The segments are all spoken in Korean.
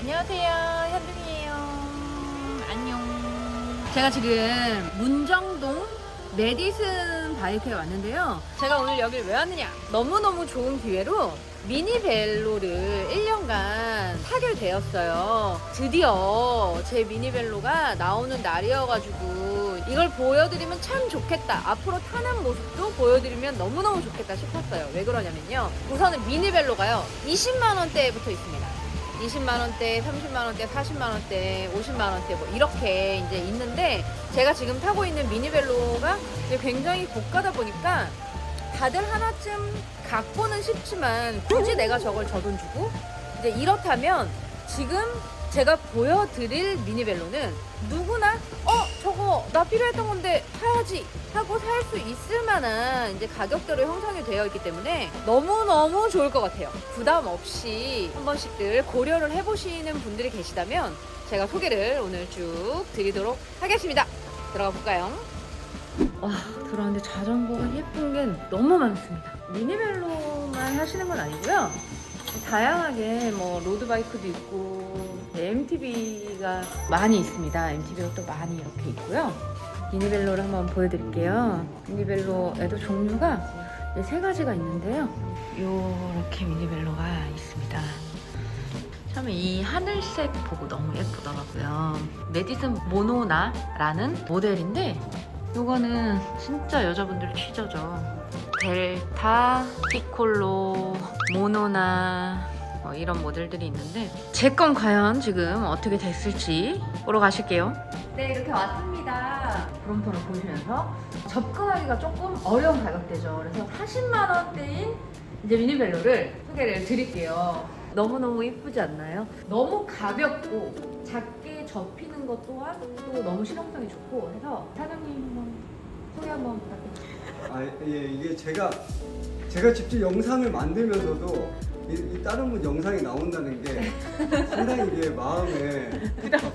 안녕하세요. 현둥이에요. 안녕. 제가 지금 문정동 메디슨 바이크에 왔는데요. 제가 오늘 여길 왜 왔느냐? 너무너무 좋은 기회로 미니 벨로를 1년간 타게 되었어요. 드디어 제 미니 벨로가 나오는 날이어가지고 이걸 보여드리면 참 좋겠다. 앞으로 타는 모습도 보여드리면 너무너무 좋겠다 싶었어요. 왜 그러냐면요. 우선은 미니 벨로가요. 20만원대부터 있습니다. 20만 원대, 30만 원대, 40만 원대, 50만 원대 뭐 이렇게 이제 있는데 제가 지금 타고 있는 미니벨로가 굉장히 고가다 보니까 다들 하나쯤 갖고는 싶지만 굳이 내가 저걸 저 돈 주고 이제 이렇다면 지금 제가 보여드릴 미니벨로는 누구나 어 저거 나 필요했던 건데 사야지 하고 살 수 있을 만한 이제 가격대로 형성이 되어 있기 때문에 너무너무 좋을 것 같아요. 부담 없이 한 번씩들 고려를 해보시는 분들이 계시다면 제가 소개를 오늘 쭉 드리도록 하겠습니다. 들어가 볼까요? 와 들어왔는데 자전거가 예쁜 게 너무 많습니다. 미니벨로만 하시는 건 아니고요. 다양하게 뭐 로드바이크도 있고 MTB가 많이 있습니다. MTB가 또 많이 이렇게 있고요. 미니벨로를 한번 보여드릴게요. 미니벨로에도 종류가 세 가지가 있는데요. 이렇게 미니벨로가 있습니다. 처음에 이 하늘색 보고 너무 예쁘더라고요. 메디슨 모노나라는 모델인데 이거는 진짜 여자분들 취저죠. 델타, 피콜로, 모노나 뭐 이런 모델들이 있는데 제 건 과연 지금 어떻게 됐을지 보러 가실게요. 네 이렇게 왔습니다. 브롬톤을 보시면서 접근하기가 조금 어려운 가격대죠. 그래서 40만 원대인 이제 미니벨로를 소개를 드릴게요. 너무너무 이쁘지 않나요? 너무 가볍고 작게 접히는 것 또한 또 너무 실용성이 좋고 해서 사장님 한번 소개 한번 부탁드립니다. 아, 예, 이게 제가 제가 직접 영상을 만들면서도 이, 이 다른 분 영상이 나온다는 게 상당히 이게 마음에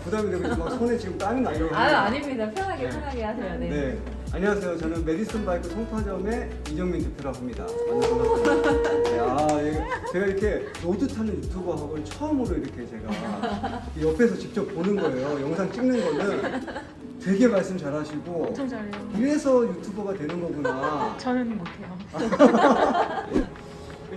부담이 되고 지금 막 손에 지금 땀이 나요. 아유 아닙니다. 편하게 편하게 하세요. 네. 네. 안녕하세요. 저는 메디슨 바이크 송파점의 이정민 대표라고 합니다. 만나서 반갑습니다. 네, 아, 예. 제가 이렇게 로드 타는 유튜버하고는 처음으로 이렇게 제가 옆에서 직접 보는 거예요. 영상 찍는 거는 되게 말씀 잘하시고 엄청 잘해요. 이래서 유튜버가 되는 거구나. 저는 못해요.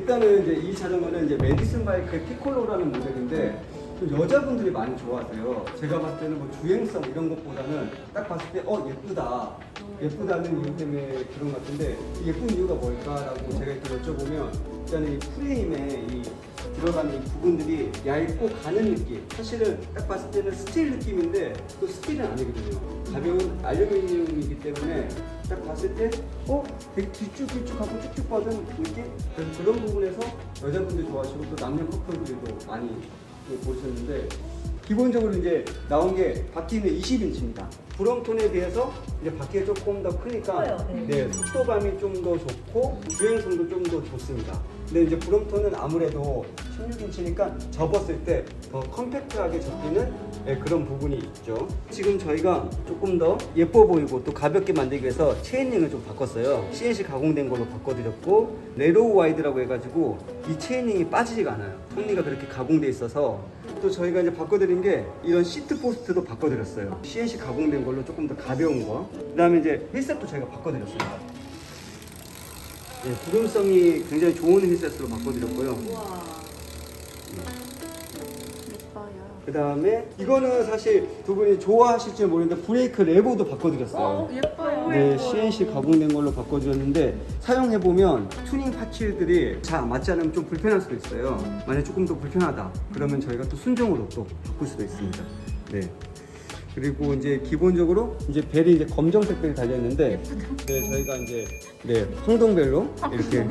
일단은 이제 이 자전거는 이제 메디슨 바이크의 피콜로라는 모델인데 좀 여자분들이 많이 좋아하세요. 제가 봤을 때는 뭐 주행성 이런 것보다는 딱 봤을 때 어 예쁘다. 예쁘다는 이유 때문에 그런 것 같은데 이 예쁜 이유가 뭘까라고 제가 이렇게 여쭤보면 일단은 이 프레임에 이 들어가는 이 부분들이 얇고 가는 느낌. 사실은 딱 봤을 때는 스틸 느낌인데 또 스틸은 아니거든요. 가벼운 알루미늄이기 때문에 딱 봤을 때 어? 되게 길쭉길쭉하고 쭉쭉 뻗은 느낌? 그래서 그런 부분에서 여자분들 좋아하시고 또 남녀 커플들도 많이 보셨는데 기본적으로 이제 나온 게 바퀴는 20인치입니다. 브롬톤에 비해서 이제 바퀴가 조금 더 크니까 커요, 네. 네, 속도감이 좀 더 좋고 주행성도 좀 더 좋습니다. 근데 이제 브롬톤은 아무래도 16인치니까 접었을 때 더 컴팩트하게 접히는 네, 그런 부분이 있죠. 지금 저희가 조금 더 예뻐 보이고 또 가볍게 만들기 위해서 체인링을 좀 바꿨어요. CNC 가공된 걸로 바꿔드렸고 레로우 와이드라고 해가지고 이 체인링이 빠지지가 않아요. 톱니가 그렇게 가공돼 있어서 또 저희가 이제 바꿔드린 게 이런 시트 포스트도 바꿔드렸어요. CNC 가공된 걸로 조금 더 가벼운 거. 그다음에 이제 힐셋도 저희가 바꿔드렸습니다. 예, 부름성이 굉장히 좋은 힐셋으로 바꿔드렸고요. 우와. 예뻐요. 그 다음에 이거는 사실 두 분이 좋아하실지 모르겠는데 브레이크 레버도 바꿔드렸어요. 예뻐요. 네, CNC 가공된 걸로 바꿔드렸는데 사용해보면 튜닝 파츠들이 잘 맞지 않으면 좀 불편할 수도 있어요. 만약 조금 더 불편하다 그러면 저희가 또 순정으로 또 바꿀 수도 있습니다. 네. 그리고 이제 기본적으로 이제 벨이 이제 검정색 벨이 달려 있는데 네, 저희가 이제 네, 황동벨로 이렇게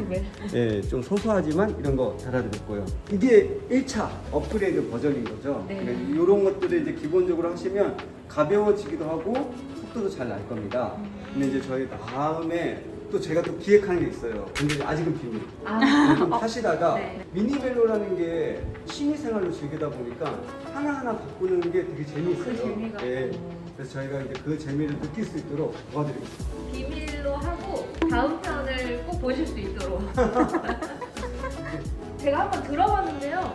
네, 좀 소소하지만 이런 거 달아드렸고요. 이게 1차 업그레이드 버전인 거죠. 네. 이런 것들을 이제 기본적으로 하시면 가벼워지기도 하고 속도도 잘 날 겁니다. 근데 이제 저희 다음에 또 제가 또 기획하는 게 있어요. 근데 아직은 비밀. 아, 좀 하시다가 네. 미니벨로라는 게 취미생활로 즐기다 보니까 하나하나 바꾸는 게 되게 재미있어요. 그 재미가 네. 또. 그래서 저희가 이제 그 재미를 느낄 수 있도록 도와드리겠습니다. 비밀로 하고 다음 편을 꼭 보실 수 있도록. 제가 한번 들어봤는데요.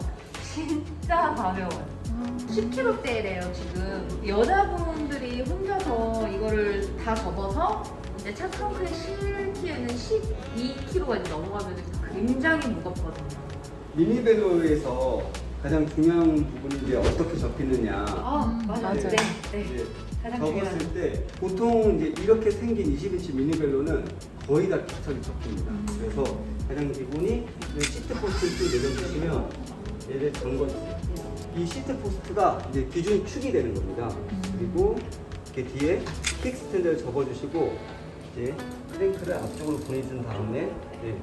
진짜 가벼워요. 10kg대래요 지금 여자분들이 혼자서 이거를 다 접어서 이제 차 트렁크에 실기에는 12kg가 넘어가면 굉장히 무겁거든요. 미니벨로에서 가장 중요한 부분이 이제 어떻게 접히느냐. 아 맞아요. 네, 네. 이제 가장 접었을. 때 보통 이제 이렇게 생긴 20인치 미니벨로는 거의 다 비슷하게 접힙니다. 그래서 가장 기본이 이 시트 포스트를 내려주시면 얘를 잠궈 주세요. 이 시트 포스트가 이제 기준 축이 되는 겁니다. 그리고 이렇게 뒤에 킥 스탠드를 접어주시고 이제 크랭크를 앞쪽으로 보내준 다음에 네.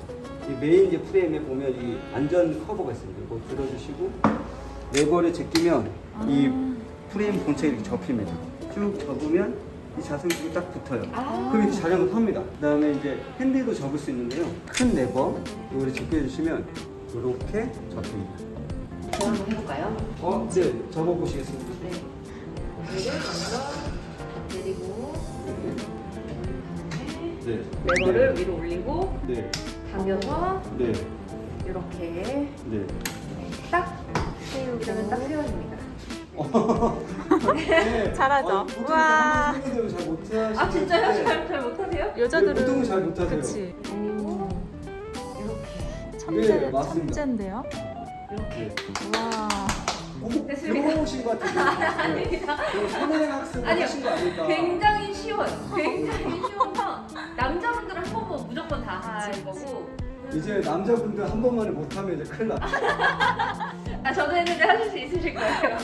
이 메인 이제 프레임에 보면 이 안전 커버가 있습니다. 이거 들어주시고 레버를 제끼면 이 프레임 본체에 이렇게 접힙니다. 쭉 접으면 이 자석이 딱 붙어요. 아. 그럼 이제 자전거 탑니다. 그 다음에 이제 핸들도 접을 수 있는데요. 큰 레버 이거를 제껴주시면 이렇게 접힙니다. 제가 한번 해볼까요? 어, 네, 접어보시겠습니다. 네. 먼저 내리고 네. 레버를 위로 올리고 네. 당겨서 네. 이렇게 네. 딱 세우면 딱 세워집니다. 네. 잘하죠? 어, 보통 우와. 한국인들은 잘 못하시는데 아 진짜요? 잘, 잘 못하세요? 여자들은 네, 보통은 잘 못하세요. 그치. 그리고 이렇게 천재 네, 맞습니다. 천재인데요. 이렇게 와. 꼭 됐습니다. 배워오신 것 같은데. 네. 그 선행 학습을 아니요. 하신 거 아닐까? 굉장히 쉬워요. 굉장히 쉬워서 남자분들은 한 번 보면 무조건 다 할 거고 이제 남자분들 한 번만에 못하면 이제 큰일 나. 아 저도 했는데 하실 수 있으실 거예요.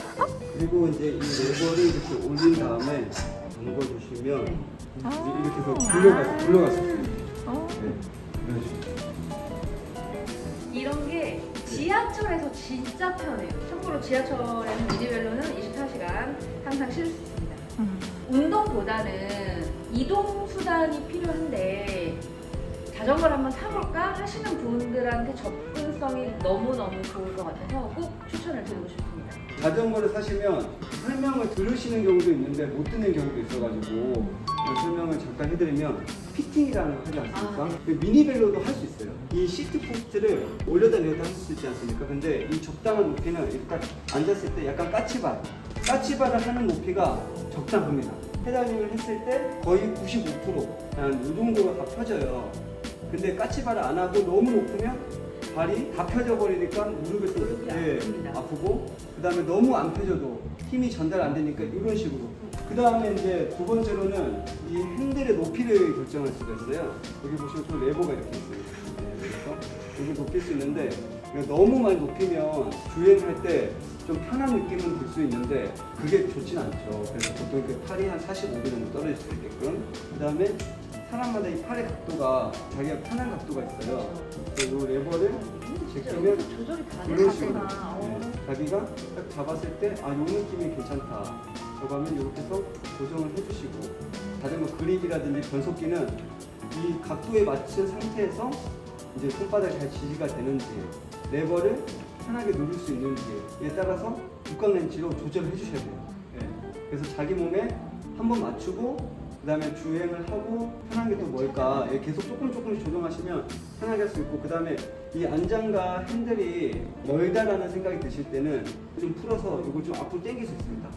그리고 이제 이 레버를 이렇게 올린 다음에 잠궈주시면 네. 이제 이렇게 해서 굴려가서 굴려가서 어. 네. 이런 식으로. 이런 게 지하철에서 진짜 편해요. 참고로 지하철에는 미니벨로는 24시간 항상 쉴수 있습니다. 음. 운동보다는 이동 수단이 필요한데 자전거를 한번 타볼까 하시는 분들한테 접근성이 너무너무 좋을 것 같아서 꼭 추천을 드리고 싶습니다. 자전거를 사시면 설명을 들으시는 경우도 있는데 못 듣는 경우도 있어가지고 그 설명을 잠깐 해드리면 피팅이라는 거 하지 않습니까? 아. 그 미니벨로도 할 수 있어요. 이 시트 포스트를 올려다 내렸다 할 수 있지 않습니까? 근데 이 적당한 높이는 딱 앉았을 때 약간 까치발, 까치발을 하는 높이가 적당합니다. 페달링을 했을 때 거의 95%, 한 이 정도가 다 펴져요. 근데 까치발을 안 하고 너무 높으면 발이 다 펴져 버리니까 무릎에서 무릎이 예, 아픕니다. 아프고 그 다음에 너무 안 펴져도 힘이 전달 안 되니까 이런 식으로 그 다음에 이제 두 번째로는 이 핸들의 높이를 결정할 수가 있어요 여기 보시면 또 레버가 이렇게 있어요 네, 그래서 여기 높일 수 있는데 이거 너무 많이 높이면 주행할 때 좀 편한 느낌은 들 수 있는데 그게 좋진 않죠 그래서 보통 이렇게 팔이 한 45도 정도 떨어질 수 있게끔 그 다음에 사람마다 이 팔의 각도가 자기가 편한 각도가 있어요 그래서 이 레버를 제끼면 조절이 이런 식으로. 어. 네, 자기가 딱 잡았을 때 아, 요 느낌이 괜찮다. 하면 이렇게 해서 고정을 해주시고 자전거 그립이라든지 변속기는 이 각도에 맞춘 상태에서 이제 손바닥이 잘 지지가 되는지 레버를 편하게 누를 수 있는지에 따라서 육각 렌치로 조절을 해주셔야 돼요. 예. 그래서 자기 몸에 한 번 맞추고 그 다음에 주행을 하고 편한 게 또 뭘까 예, 계속 조금 조금씩 조정하시면 편하게 할 수 있고 그 다음에 이 안장과 핸들이 멀다라는 생각이 드실 때는 좀 풀어서 이걸 좀 앞으로 당길 수 있습니다.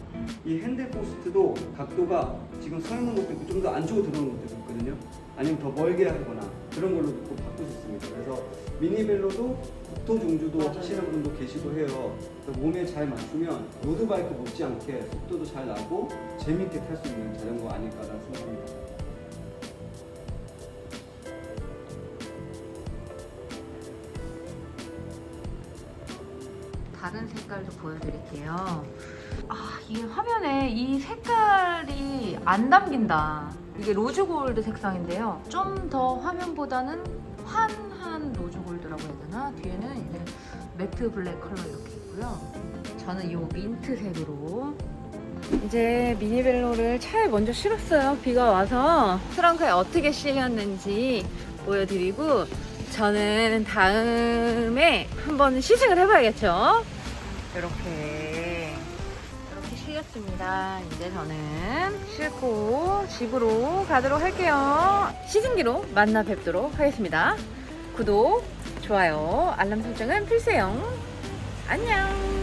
이 핸들 포스트도 각도가 지금 서 있는 것도 있고 좀 더 안쪽으로 들어오는 것도 있거든요. 아니면 더 멀게 하거나 그런 걸로 또 바꿀 수 있습니다. 그래서 미니벨로도 국도 종주도. 하시는 분도 계시고 해요. 몸에 잘 맞추면 로드바이크 못지않게 속도도 잘 나고 재밌게 탈 수 있는 자전거 아닐까라는 생각입니다. 다른 색깔도 보여드릴게요. 아, 이게 화면에 이 색깔이 안 담긴다. 이게 로즈 골드 색상인데요. 좀 더 화면보다는 환한 로즈 골드라고 해야 되나? 뒤에는 이제 매트 블랙 컬러 이렇게 있고요. 저는 이 민트색으로 이제 미니벨로를 차에 먼저 실었어요. 비가 와서 트렁크에 어떻게 실렸는지 보여드리고 저는 다음에 한번 시승을 해봐야겠죠. 이렇게 이렇게 실렸습니다. 이제 저는 싣고 집으로 가도록 할게요. 시승기로 만나 뵙도록 하겠습니다. 구독, 좋아요, 알람 설정은 필수요. 안녕.